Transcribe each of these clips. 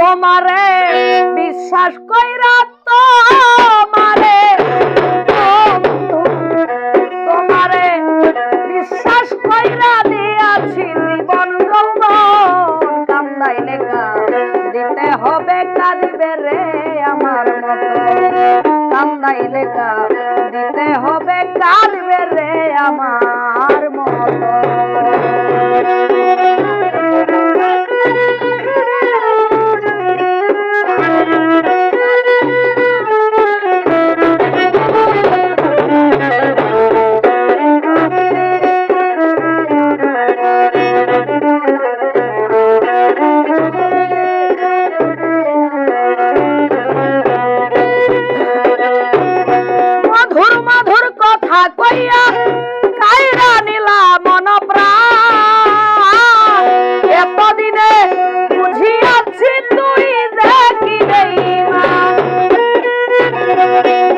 তোমারে বিশ্বাস কইরা তোমারে তোমারে বিশ্বাস কইরা দিয়াছি জীবন কান্দাই লেখা দিতে হবে, কাঁদবে রে আমার মতো। লেখা দিতে হবে, কাঁদবে রে আমার মতো। এতদিনে বুঝিয়াছি তুই দেখি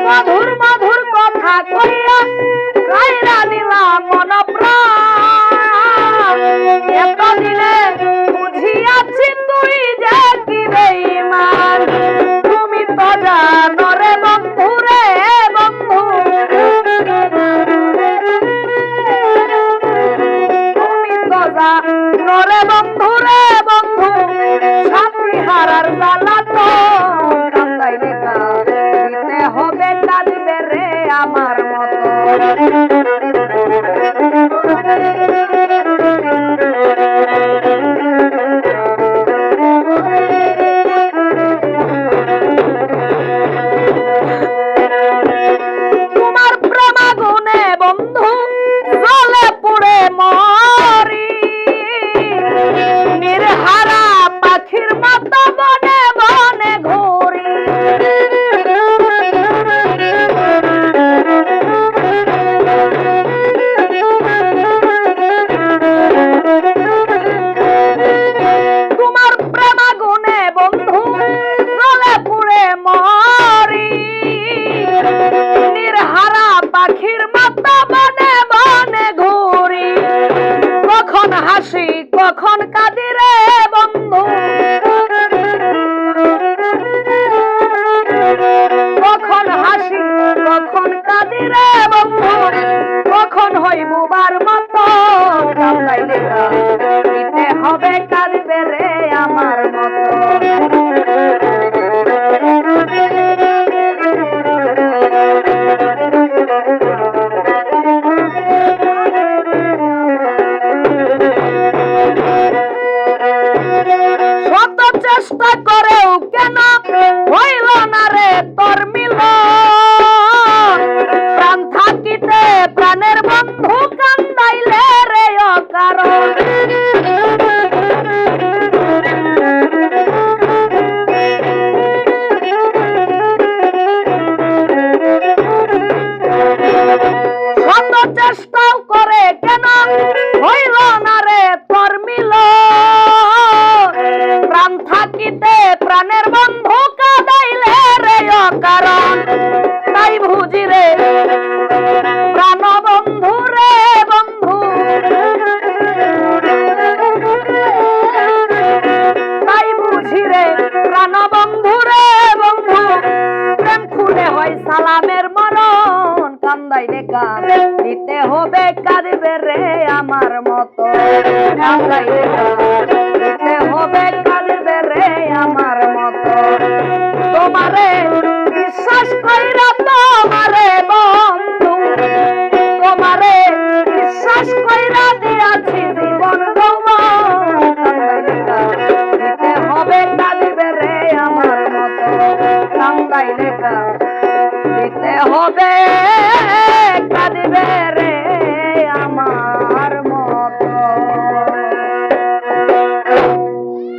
মধুর মধুর কথা কইয়া কাইরা নিলা মন প্রাণ এতদিনে তুমি তো বন্ধু রে বন্ধু জ্বালা তো। কান্দাই লেখা দিতে রে আমার মতো। হই বুবার দিতে হবে কাঁদবে রে আমার মতো। চেষ্টা করেও কেন থাকিতে প্রাণের বন্ধু কাদাইলে রে কারণ তাই ভুজি রে প্রাণ বন্ধু রে বন্ধু। তাই বুঝি রে প্রাণ বন্ধু রে বন্ধু। প্রেম খুলে হয় সালামের মরণ কান্দাই রে কান দিতে হবে কাঁদবে রে আমার মতো। কান্দাই রে কান বিশ্বাস কইরা তোমারে বন্ধু। তোমারে বিশ্বাস কইরা দিয়াছি জীবন হবে কালিবে রে আমার মতো। কান্দাই লেখা। দিতে হবে